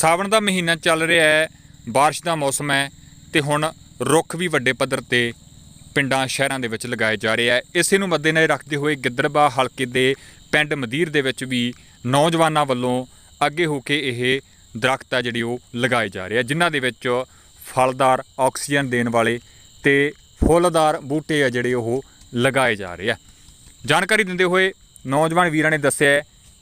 ਸਾਵਣ ਦਾ ਮਹੀਨਾ ਚੱਲ ਰਿਹਾ ਹੈ بارش ਦਾ ਮੌਸਮ ਹੈ ਤੇ ਹੁਣ ਰੁੱਖ ਵੀ ਵੱਡੇ ਪੱਧਰ ਤੇ ਪਿੰਡਾਂ ਸ਼ਹਿਰਾਂ ਦੇ ਵਿੱਚ ਲਗਾਏ ਜਾ ਰਹੇ ਹੈ ਇਸੇ ਨੂੰ ਮੱਦੇਨਜ਼ਰ ਰੱਖਦੇ ਹੋਏ ਗਿੱਦੜਬਾ ਹਲਕੇ ਦੇ ਪਿੰਡ ਮਦੀਰ ਦੇ ਵਿੱਚ ਵੀ ਨੌਜਵਾਨਾਂ ਵੱਲੋਂ ਅੱਗੇ ਹੋ ਕੇ ਇਹ ਦਰਖਤ ਆ ਜਿਹੜੀ ਉਹ ਲਗਾਏ ਜਾ ਰਹੇ ਆ ਜਿਨ੍ਹਾਂ ਦੇ ਵਿੱਚ ਫਲਦਾਰ ਆਕਸੀਜਨ ਦੇਣ ਵਾਲੇ ਤੇ ਫੁੱਲਦਾਰ ਬੂਟੇ ਆ ਜਿਹੜੇ ਉਹ ਲਗਾਏ ਜਾ ਰਹੇ ਆ ਜਾਣਕਾਰੀ ਦਿੰਦੇ ਹੋਏ ਨੌਜਵਾਨ ਵੀਰਾਂ ਨੇ ਦੱਸਿਆ ਹੈ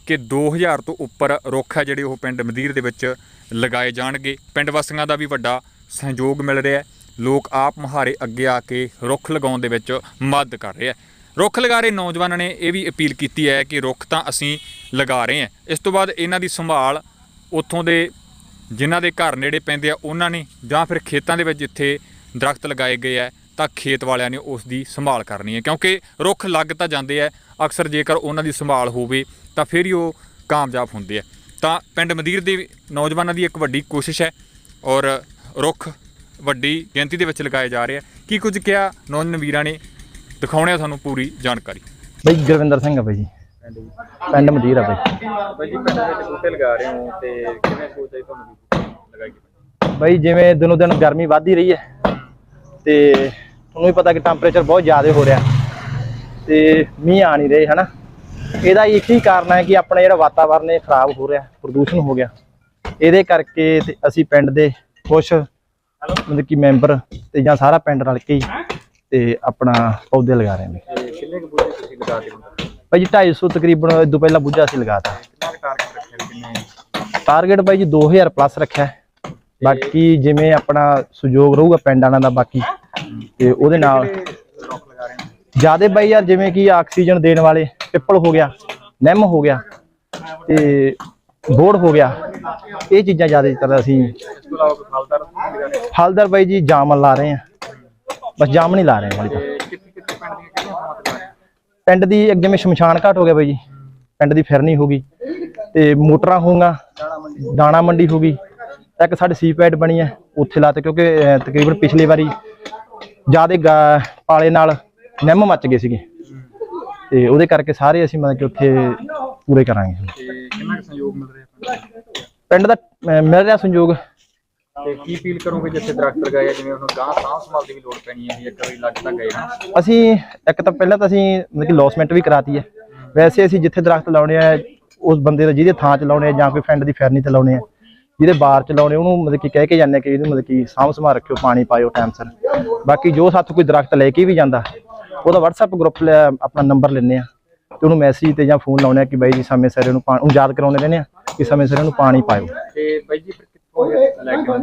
ਕਿ 2000 ਤੋਂ ਉੱਪਰ ਰੁੱਖ ਹੈ ਜਿਹੜੇ ਉਹ ਪਿੰਡ ਮਦੀਰ ਦੇ ਵਿੱਚ ਲਗਾਏ ਜਾਣਗੇ। ਪਿੰਡ ਵਾਸੀਆਂ ਦਾ ਵੀ ਵੱਡਾ ਸਹਿਯੋਗ ਮਿਲ ਰਿਹਾ ਹੈ। ਲੋਕ ਆਪ ਮੁਹਾਰੇ ਅੱਗੇ ਆ ਕੇ ਰੁੱਖ ਲਗਾਉਣ ਦੇ ਵਿੱਚ ਮਦਦ ਕਰ ਰਹੇ ਹੈ। ਰੁੱਖ ਲਗਾ ਰਹੇ ਨੌਜਵਾਨਾਂ ਨੇ ਇਹ ਵੀ ਅਪੀਲ ਕੀਤੀ ਹੈ ਕਿ ਰੁੱਖ ਤਾਂ ਅਸੀਂ ਲਗਾ ਰਹੇ ਹਾਂ। ਇਸ ਤੋਂ ਬਾਅਦ ਇਹਨਾਂ ਦੀ ਸੰਭਾਲ ਉੱਥੋਂ ਦੇ ਜਿਨ੍ਹਾਂ ਦੇ ਘਰ ਨੇੜੇ ਪੈਂਦੇ ਆ, ਉਹਨਾਂ ਨੇ ਜਾਂ ਫਿਰ ਖੇਤਾਂ ਦੇ ਵਿੱਚ ਜਿੱਥੇ ਦਰਖਤ ਲਗਾਏ ਗਏ ਆ ਤਾਂ ਖੇਤ ਵਾਲਿਆਂ ਨੇ ਉਸ ਦੀ ਸੰਭਾਲ ਕਰਨੀ ਹੈ। ਕਿਉਂਕਿ ਰੁੱਖ ਲੱਗ ਤਾਂ ਜਾਂਦੇ ਆ ਅਕਸਰ ਜੇਕਰ ਉਹਨਾਂ ਦੀ ਸੰਭਾਲ ਹੋਵੇ ਤਾਂ ਫਿਰ ਹੀ ਉਹ ਕਾਮਯਾਬ ਹੁੰਦੇ ਆ। ਤਾਂ ਪਿੰਡ ਮਦੀਰ ਦੇ ਨੌਜਵਾਨਾਂ ਦੀ ਇੱਕ ਵੱਡੀ ਕੋਸ਼ਿਸ਼ ਹੈ ਔਰ ਰੁੱਖ ਵੱਡੀ ਗਿਣਤੀ ਦੇ ਵਿੱਚ ਲਗਾਏ ਜਾ ਰਹੇ ਆ। ਕੀ ਕੁਝ ਕਿਹਾ ਨੌਜਵਾਨ ਵੀਰਾਂ ਨੇ? ਦਿਖਾਉਣੇ ਆ ਤੁਹਾਨੂੰ ਪੂਰੀ ਜਾਣਕਾਰੀ। ਬਈ ਗੁਰਵਿੰਦਰ ਸਿੰਘ ਆ ਬਈ ਜੀ। ਪਿੰਡ ਮਦੀਰ ਆ ਬਈ। ਬਾਈ ਜੀ ਪਿੰਡ ਵਿੱਚ ਬੂਟੇ ਲਗਾ ਰਹੇ ਹੋ ਤੇ ਕਿਵੇਂ ਸੋਚ ਆਈ ਤੁਹਾਨੂੰ ਵੀ ਲਗਾਈਏ ਬਈ ਜਿਵੇਂ ਦਿਨੋਂ ਦਿਨ ਗਰਮੀ ਵੱਧਦੀ ਰਹੀ ਹੈ ਤੇ ਤੁਹਾਨੂੰ ਵੀ ਪਤਾ ਕਿ ਟੈਂਪਰੇਚਰ ਬਹੁਤ ਜ਼ਿਆਦਾ ਹੋ ਰਿਹਾ ਤੇ ਮੀਂਹ ਆ ਨਹੀਂ ਰਹੇ ਹਨਾ? ਇਹਦਾ ਇੱਕ ਹੀ ਕਾਰਨ ਹੈ ਕਿ ਆਪਣਾ ਜਿਹੜਾ ਵਾਤਾਵਰਨ ਇਹ ਖਰਾਬ ਹੋ ਰਿਹਾ ਪ੍ਰਦੂਸ਼ਣ ਹੋ ਗਿਆ। ਇਹਦੇ ਕਰਕੇ ਤੇ ਅਸੀਂ ਪਿੰਡ ਦੇ ਕੁਛ ਮਤਲਬ ਕਿ ਮੈਂਬਰ ਤੇ ਜਾਂ ਸਾਰਾ ਪਿੰਡ ਰਲ ਕੇ ਤੇ ਆਪਣਾ ਪੌਦੇ ਲਗਾ ਰਹੇ ਨੇ। ਕਿੰਨੇ ਕੁ ਬੂਟੇ ਤੁਸੀਂ ਲਗਾ ਰਹੇ ਹੋ ਭਾਈ ਜੀ 250 ਤਕਰੀਬਨ ਇਹ ਤੋਂ ਪਹਿਲਾਂ ਬੁੱਝਾ ਅਸੀਂ ਲਗਾਤਾ ਕਿੰਨਾ ਟਾਰਗੇਟ ਰੱਖਿਆ ਕਿੰਨੇ ਟਾਰਗੇਟ ਬਾਈ ਜੀ 2000 ਪਲੱਸ ਰੱਖਿਆ। ਬਾਕੀ ਜਿਵੇਂ ਆਪਣਾ ਸਹਿਯੋਗ ਰਹੂਗਾ ਪਿੰਡ ਵਾਲਿਆਂ ਦਾ ਬਾਕੀ ਤੇ ਉਹਦੇ ਨਾਲ ਰੁੱਖ ਲਗਾ ਰਹੇ ਹੋ ਜਿਆਦੇ ਬਾਈ ਯਾਰ ਜਿਵੇਂ ਕਿ ਆਕਸੀਜਨ ਦੇਣ ਵਾਲੇ ਪਿੱਪਲ ਹੋ ਗਿਆ, ਨਿੰਮ ਹੋ ਗਿਆ ਤੇ ਬੋੜ ਹੋ ਗਿਆ, ਇਹ ਚੀਜ਼ਾਂ ਜ਼ਿਆਦਾਤਰ ਅਸੀਂ ਇਸ ਹਲਦਰ ਬਾਈ ਜੀ ਜਾਮਨ ਲਾ ਰਹੇ ਆ ਬਸ ਜਾਮਨ ਹੀ ਲਾ ਰਹੇ ਹਾਂ ਹਾਲੇ ਤਾਂ। ਪਿੰਡ ਦੀ ਅੱਗੇ ਮੈਂ ਸ਼ਮਸ਼ਾਨ ਘਾਟ ਹੋ ਗਿਆ ਬਾਈ ਜੀ, ਪਿੰਡ ਦੀ ਫਿਰਨੀ ਹੋ ਗਈ ਤੇ ਮੋਟਰਾਂ ਹੋਊਗਾ ਦਾਣਾ ਮੰਡੀ ਹੋ ਗਈ ਇੱਕ ਸਾਡੇ ਸੀਪੈਡ ਬਣੀ ਹੈ, ਉੱਥੇ ਲਾਤੇ ਕਿਉਂਕਿ ਤਕਰੀਬਨ ਪਿਛਲੀ ਵਾਰੀ ਜਿਆਦੇ ਪਾਲੇ ਨਾਲ ਨਿੰਮ ਮੱਚ ਗਏ ਸੀਗੇ। ਤੇ ਉਹਦੇ ਕਰਕੇ ਸਾਰੇ ਅਸੀਂ ਮਤਲਬ ਕਿ ਉੱਥੇ ਪੂਰੇ ਕਰਾਂਗੇ। ਤੇ ਕਿੰਨਾ ਸਹਿਯੋਗ ਮਿਲ ਰਿਹਾ ਪਿੰਡ ਦਾ ਮਿਲ ਰਿਹਾ ਸੰਯੋਗ। ਤੇ ਕੀ ਫੀਲ ਕਰੋਗੇ ਜਿੱਥੇ ਦਰਖਤ ਲਗਾਏ ਆ? ਜਿਵੇਂ ਹੁਣ ਗਾਂ ਸਾਂਭ ਸੰਭਾਲ ਦੀ ਵੀ ਲੋੜ ਪੈਣੀ ਹੈ ਵੀ ਇੱਕ ਵਾਰੀ ਲੱਗ ਤਾਂ ਗਏ ਨਾ। ਅਸੀਂ ਇੱਕ ਤਾਂ ਪਹਿਲਾਂ ਤਾਂ ਅਸੀਂ ਮਤਲਬ ਕਿ ਲੌਸਮੈਂਟ ਵੀ ਕਰਾਤੀ ਹੈ ਵੈਸੇ ਅਸੀਂ ਜਿੱਥੇ ਦਰਖਤ ਲਾਉਣੇ ਆ ਉਸ ਬੰਦੇ ਦਾ ਜਿਹਦੇ ਥਾਂ 'ਚ ਲਾਉਣੇ ਆ ਜਾਂ ਕੋਈ ਫੈਂਡ ਦੀ ਫੈਰਨੀ ਤੇ ਲਾਉਣੇ ਆ ਜਿਹਦੇ ਬਾਰ 'ਚ ਲਾਉਣੇ ਉਹਨੂੰ ਮਤਲਬ ਕਿ ਕਹਿ ਕੇ ਜਾਂਦੇ ਕਿ ਇਹਨੂੰ ਮਤਲਬ ਕਿ ਸਾਂਭ ਸੰਭਾਲ ਰੱਖਿਓ ਪਾਣੀ ਪਾਇਓ ਟਾਈਮ ਸਿਰ। ਬਾਕੀ ਜੋ ਸਾਥੋਂ ਕੋਈ ਦਰਖਤ ਲੈ ਕੇ ਵੀ ਜਾਂਦਾ ਉਹਦਾ WhatsApp ਗਰੁੱਪ ਲੈ ਆਪਣਾ ਨੰਬਰ ਲੈਣੇ ਆ ਤੇ ਉਹਨੂੰ ਮੈਸੇਜ ਤੇ ਜਾਂ ਫੋਨ ਲਾਉਣੇ ਆ ਕਿ ਬਾਈ ਜੀ ਸਮੇਂ ਸਿਰ ਇਹਨੂੰ ਪਾਣੀ ਯਾਦ ਕਰਾਉਂਦੇ ਰਹਿੰਦੇ ਆ ਕਿ ਸਮੇਂ ਸਿਰ ਇਹਨੂੰ ਪਾਣੀ ਪਾਇਓ। ਤੇ ਬਾਈ ਜੀ ਕਿੱਥੋਂ ਇਹ ਲੈ ਕੇ?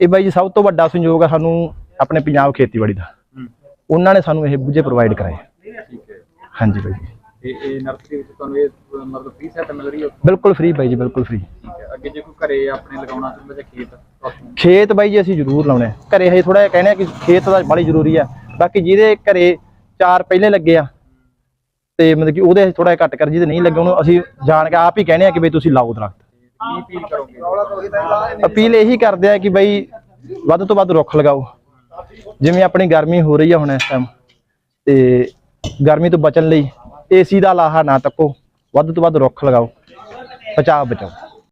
ਇਹ ਬਾਈ ਜੀ ਸਭ ਤੋਂ ਵੱਡਾ ਸੰਯੋਗ ਆ ਸਾਨੂੰ ਆਪਣੇ ਪੰਜਾਬ ਖੇਤੀਬਾੜੀ ਦਾ। ਉਹਨਾਂ ਨੇ ਸਾਨੂੰ ਇਹ ਬੁੱਝੇ ਪ੍ਰੋਵਾਈਡ ਕਰਾਏ। ਹਾਂਜੀ ਬਾਈ ਜੀ। ਤੇ ਇਹ ਨਰਸਰੀ ਵਿੱਚ ਤੁਹਾਨੂੰ ਇਹ ਅਹ, ਮਤਲਬ ਫ੍ਰੀ ਸਹਾਇਤਾ ਮਿਲ ਰਹੀ ਹੈ ਬਿਲਕੁਲ ਫ੍ਰੀ ਬਾਈ ਜੀ ਬਿਲਕੁਲ ਫ੍ਰੀ ਠੀਕ ਹੈ। ਅੱਗੇ ਜੇ ਕੋਈ ਘਰੇ ਆਪਣੇ ਲਗਾਉਣਾ ਚਾਹੁੰਦਾ ਜਾਂ ਖੇਤ ਖੇਤ ਬਾਈ ਜੀ ਅਸੀਂ ਜ਼ਰੂਰ ਲਾਉਣੇ। ਘਰੇ ਹਜੇ ਥੋੜਾ ਜਿਹਾ ਕਹਿੰਦੇ ਆ ਕਿ ਖੇਤ ਦਾ ਬੜੀ ਜ਼ਰੂਰੀ ਆ। ਬਾਕੀ ਜਿਹਦੇ ਘਰੇ ਚਾਰ ਪਹਿਲੇ ਲੱਗੇ ਆ ਤੇ ਮਤਲਬ ਕਿ ਉਹਦੇ ਥੋੜਾ ਜਿਹਾ ਘੱਟ ਕਰ ਜਿਹਦੇ ਨਹੀਂ ਲੱਗੇ ਉਹਨੂੰ ਅਸੀਂ ਜਾਣ ਕੇ ਆਪ ਹੀ ਕਹਿੰਦੇ ਆ ਕਿ ਬਈ ਤੁਸੀਂ ਲਾਓ ਦਰਖਤ। ਕਰੋਗੇ? ਅਪੀਲ ਇਹੀ ਕਰਦੇ ਆ ਕਿ ਬਈ ਵੱਧ ਤੋਂ ਵੱਧ ਰੁੱਖ ਲਗਾਓ। ਜਿਵੇਂ ਆਪਣੀ ਗਰਮੀ ਹੋ ਰਹੀ ਆ ਹੁਣ ਇਸ ਟਾਈਮ ਤੇ ਗਰਮੀ ਤੋਂ ਬਚਣ ਲਈ ਏਸੀ ਦਾ ਲਾਹਾ ਨਾ ਤੱਕੋ ਵੱਧ ਤੋਂ ਵੱਧ ਰੁੱਖ ਲਗਾਓ ਬਚਾਓ ਬਚਾਓ।